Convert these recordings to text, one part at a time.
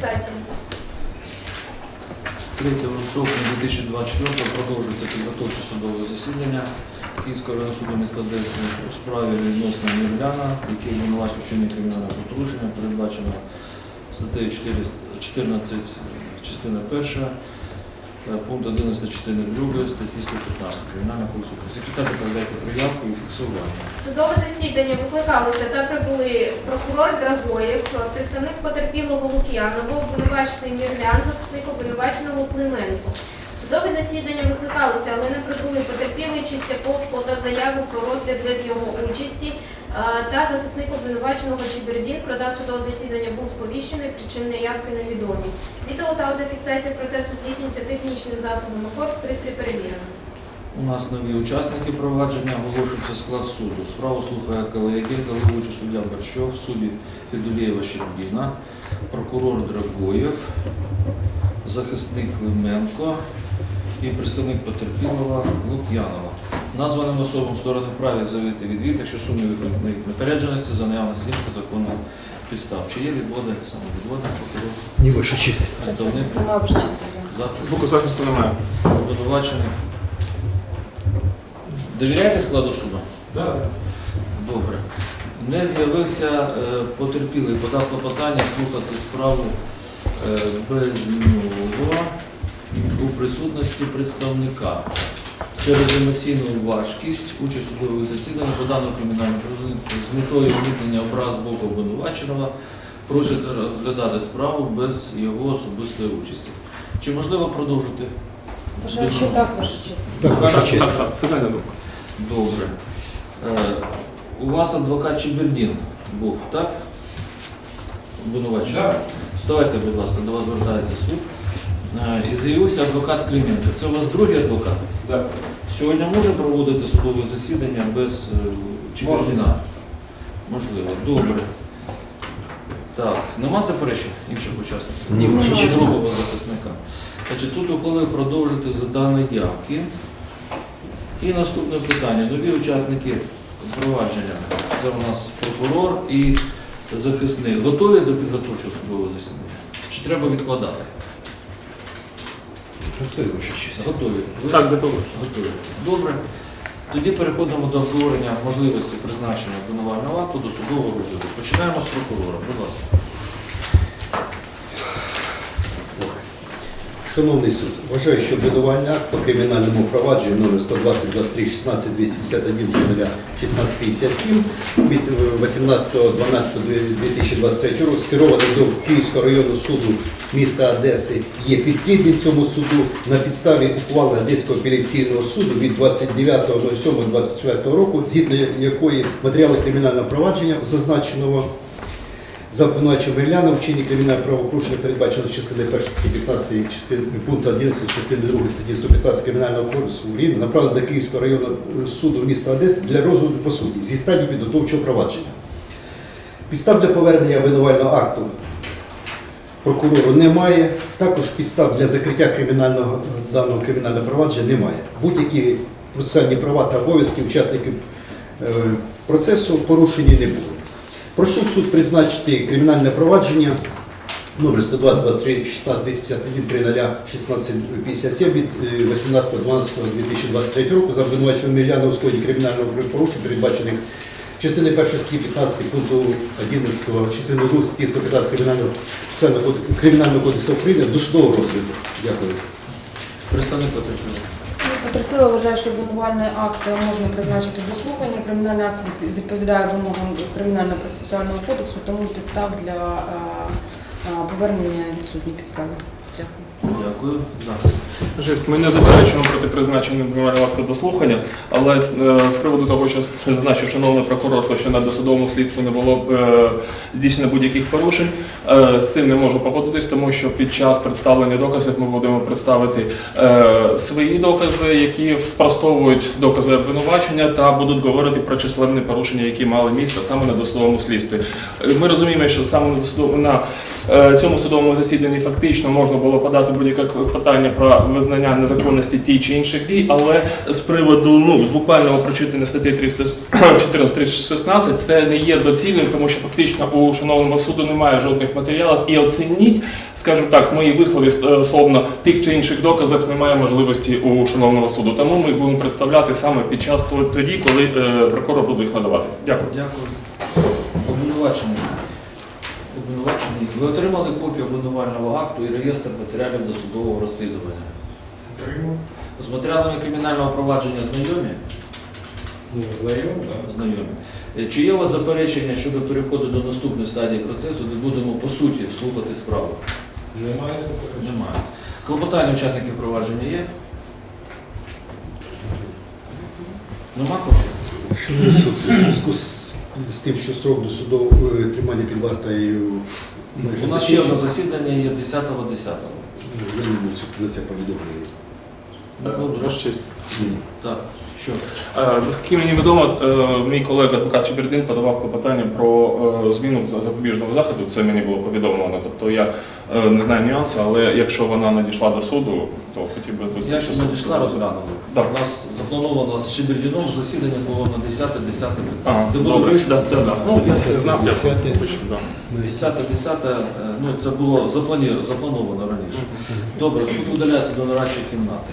фіксації. 3 жовтня 2024 продовжується підготовче судове засідання Київського районного суду міста Одеси у справі відносно Мірляна, який обвинувачує вчинення кримінального порушення, передбачено статтею 14 частина 1, пункт 11 частини 2 статті 115 Кримінального кодексу. Секретар доповідайте заявку і фіксування. Судове засідання викликалося та прибули прокурор Драгоєв, представник потерпілого Лук'янова, обвинувачений Мірлян, захисник обвинуваченого Клименко. Судове засідання викликалося, але не прибули потерпілий Чистяков, подав заяву про розгляд без його участі. Е, Та захисник обвинуваченого Чебердін про дату судового засідання був сповіщений, причин неявки невідомі. Відео та аудіофіксація процесу здійснюється технічним засобом АКОР, пристрій перевірено. У нас нові учасники провадження, оголошується склад суду. Справу слухає колеги, головуючий суддя Борщов, судді Федулєва Щербіна, прокурор Драгоєв, захисник Клименко і представник потерпілого Лук'янова. Названим особам сторони вправі заявити відвід, якщо сумніви на їх непередженості за наявності інших законних підстав. Чи є відводи, саме відводи, прокурор, Не ваша честь. представник, Нема Звуку захисту немає. обвинувачений. Довіряєте складу суду? Да. Добре. Не з'явився е, потерпілий, подав клопотання слухати справу е, без нього у присутності представника. Через емоційну важкість участь у судових засіданнях по даному кримінальному з метою уникнення образ з боку обвинуваченого просять розглядати справу без його особистої участі. Чи можливо продовжити? Вважаю, що так, ваша честь. Так, ваша честь. так, думка. Добре. Е, у вас адвокат Чебердін був, так? Обвинувачений? Да. Вставайте, будь ласка, до вас звертається суд. Е, і з'явився адвокат Клименко. Це у вас другий адвокат? Да. Сьогодні може проводити судове засідання без е, Чебердіна? Можливо. Добре. Так, нема заперечень інших учасників? Ні, Чи другого захисника. Значить, суд ухвалив продовжити за дані явки. І наступне питання. Нові учасники провадження. Це у нас прокурор і захисник. Готові до підготовчого судового засідання? Чи треба відкладати? Готові, ваші часи. Готові. Ви Так, готові. Готові. Добре. Тоді переходимо до обговорення можливості призначення обвинувального акту до судового розгляду. Починаємо з прокурора. Будь ласка. Шановний суд, вважаю, що обвинувальний акт по кримінальному провадженню номер 120 23 16 251 1657 від е, 18.12.2023 року скерований до Київського районного суду міста Одеси є підслідним цьому суду на підставі ухвали Одеського апеляційного суду від 29.07.24 року, згідно якої матеріали кримінального провадження зазначеного за обвинувачем Мерляна в чині кримінального правопорушення передбачено частини 1 статті 15 частини пункту 11 частини 2 статті 115 Кримінального кодексу України направлено до Київського районного суду міста Одеси для розгляду по суді зі стадії підготовчого провадження. Підстав для повернення обвинувального акту прокурору немає. Також підстав для закриття кримінального даного кримінального провадження немає. Будь-які процесуальні права та обов'язки учасників е, процесу порушені не були. Прошу суд призначити кримінальне провадження номер 120 23 16 251 3 16 57 від е, 18.12.2023 року за обвинуваченням Міляна у складі кримінального правопорушення, передбачених частини 1 статті 15 пункту 11 частини 2 статті 115 Кримінального, Кримінального кодексу України до судового розгляду. Дякую. Представник потерпілого. Потерпіла вважає, що обвинувальний акт можна призначити до слухання. Кримінальний акт відповідає вимогам кримінального процесуального кодексу, тому підстав для е, е, повернення відсутні підстави. Дякую. Дякую. Захист. Жесть, ми не заперечуємо проти призначення обвинувального акту до слухання, але е, з приводу того, що зазначив шановний прокурор, то що на досудовому слідстві не було е, здійснено будь-яких порушень. Е, з цим не можу погодитись, тому що під час представлення доказів ми будемо представити е, свої докази, які спростовують докази обвинувачення та будуть говорити про численні порушення, які мали місце саме на досудовому слідстві. Ми розуміємо, що саме на, на е, цьому судовому засіданні фактично можна було подати будь-яке декілька питання про визнання незаконності тій чи інших дій, але з приводу ну з буквального прочитання статті 314-316 це не є доцільним, тому що фактично у шановного суду немає жодних матеріалів і оцініть, скажімо так, мої вислови стосовно тих чи інших доказів немає можливості у шановного суду. Тому ми будемо представляти саме під час тоді, коли е, прокурор буде їх надавати. Дякую. Дякую. Обвинувачений. Обвинувачений. Ви отримали копію обвинувального акту і реєстр матеріалів досудового розслідування. З матеріалами кримінального провадження знайомі? Знайомі. Е, Чи є у вас заперечення щодо переходу до наступної стадії процесу, де будемо по суті слухати справу? Немає заперечень. Немає. Клопотання учасників провадження є? Нема копії? Шановний суд, у зв'язку з, з тим, що срок до судового е, тримання під вартою майже У нас ще одне засідання є 10-го 10-го. я не був за це повідомлений. Добре. Так, що? Е, Наскільки мені відомо, е, мій колега адвокат Чебердин подавав клопотання про е, зміну запобіжного заходу. Це мені було повідомлено. Тобто я не знаю нюансу, але якщо вона надійшла до суду, то хотів би Я визначити. ще надійшла, розглянули. Так. У нас заплановано з Шебердіном засідання було на 10, 10, 15. Ти було? Да, це да. Ну, я знав, дякую. Десяте. Да. 10, 10, е, ну це було заплані- заплановано раніше. Добре, суд удаляється до нарадчої кімнати.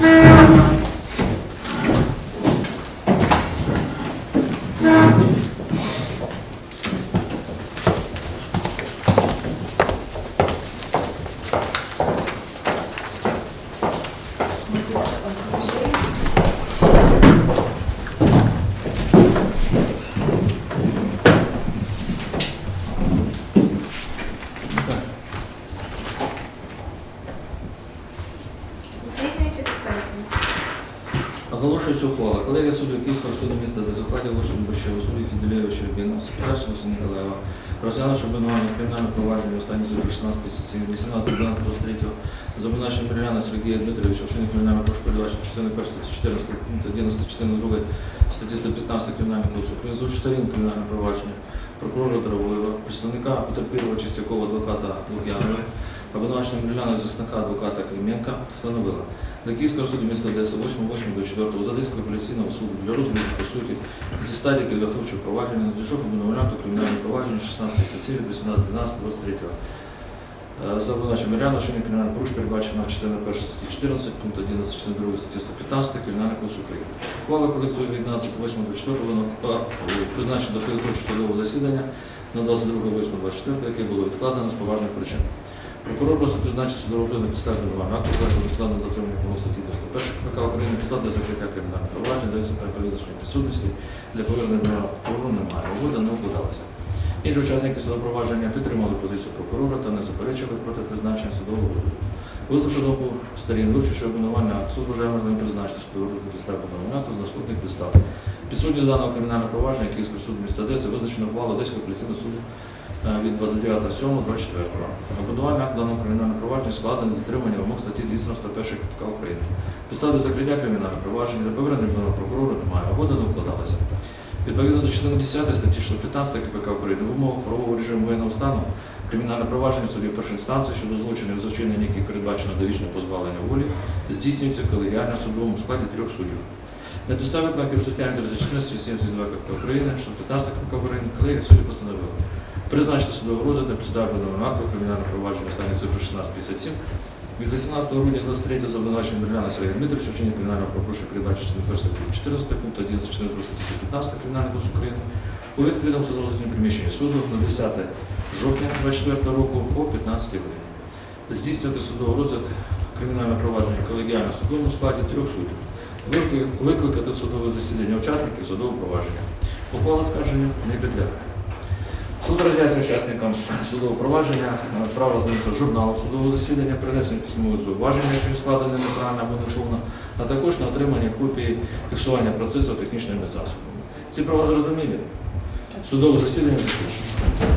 Здійснюється Оголошується ухвала. Колегія суду Київського суду міста до закладі оголошення Борщевого суду Фідулєва Щербіна, Сапрасу Ніколаєва, розглянувши обвинувальне кримінальне провадження останній суді 1657, 18, 12, 23, за обвинуваченням Міряна Сергія Дмитровича, вчинення кримінального передбачення частини 1 статті 14, пункту 11, частини 2 статті 115 Кримінального кодексу України з сторін кримінального провадження прокурора Дорогоєва, представника потерпілого Чистякова адвоката Лук'янова, обвинувачення Міряна захисника адвоката Клименка встановила до Київського суду міста Одеси 8 8 до 4 з Одеського апеляційного суду для розгляду по суті зі стадії підготовчого провадження надійшов обвинувального кримінальне провадження 1657 від 18 12 23 Е, За обвинуваченням Міряна, що не кримінальне порушення передбачено частина 1 статті 14, пункт 11, частина 2 статті 115 Кримінального кодексу України. Ухвала колекцію від 12 8 24 вона призначена до підготовчого судового засідання на 22 8 24 яке було відкладено з поважних причин. Прокурор просто призначив судовий розгляд на підставі обвинувального акту, першого складно затримання по статті 91 КПК України, підстав для закриття кримінального провадження, дивиться визначення підсудності для повернення прокурору немає. Угода не укладалася. Інші учасники судового провадження підтримали позицію прокурора та не заперечили проти призначення судового розгляду. Висловивши думку сторін, вивчивши обвинувальний акт, суд вважає можливим призначити підставі обвинувального акту з наступних підстав. Підсудні даного кримінального провадження Київського суду міста Одеси визначено ухвалу Одеського апеляційного суду від 29.07.24. Обвинувальний акт даного кримінального провадження складений затримання вимог статті 291 КПК України. Підстави закриття кримінального провадження для повернення прокурора немає. Угода не вкладалася. Відповідно до частини 10 статті 615 КПК України в умовах правового режиму воєнного стану кримінальне провадження судів першої інстанції щодо злочинів, за вчинення яких передбачено довічне позбавлення волі, здійснюється колегіально судовому складі трьох суддів. На підставі ознаків результатів 3472 КПК України, 615 КПК України, колегія судді постановила призначити судовий розгляд на підставі обвинувального акту кримінального провадження останньої цифри 1657 від 18 грудня 23 за обвинуваченням Берляна Сергія Дмитровича вчинення кримінального правопорушення передбачено частини 1 статті 14 пункту 11 частини 2 статті 15 Кримінального кодексу України у відкритому судовому приміщенні суду на 10 жовтня 24 року о 15 годині. Здійснювати судовий розгляд кримінального провадження колегіально судовому складі трьох суддів. Викликати судове засідання учасників судового провадження. Ухвала скарження не підлягає. Суд роз'яснює учасникам судового провадження е, право знайомства журналу судового засідання, принесення письмового зуваження, якщо складене неправильно або неповно, а також на отримання копії фіксування процесу технічними засобами. Ці права зрозумілі. Судове засідання закінчено.